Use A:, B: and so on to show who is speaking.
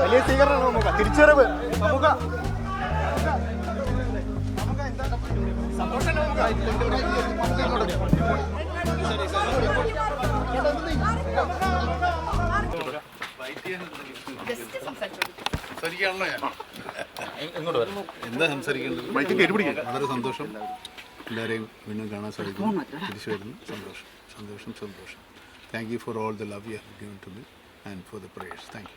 A: വലിയ സ്വീകരണം നമുക്ക് തിരിച്ചറിവ് നമുക്ക്
B: ഞാൻ എന്താ സംസാരിക്കേണ്ടത് വളരെ സന്തോഷം എല്ലാവരെയും വീണ്ടും കാണാൻ സാധിക്കും തിരിച്ചു വരുന്നു സന്തോഷം സന്തോഷം സന്തോഷം Thank you for all the love you have given to me and for the
A: prayers. Thank you.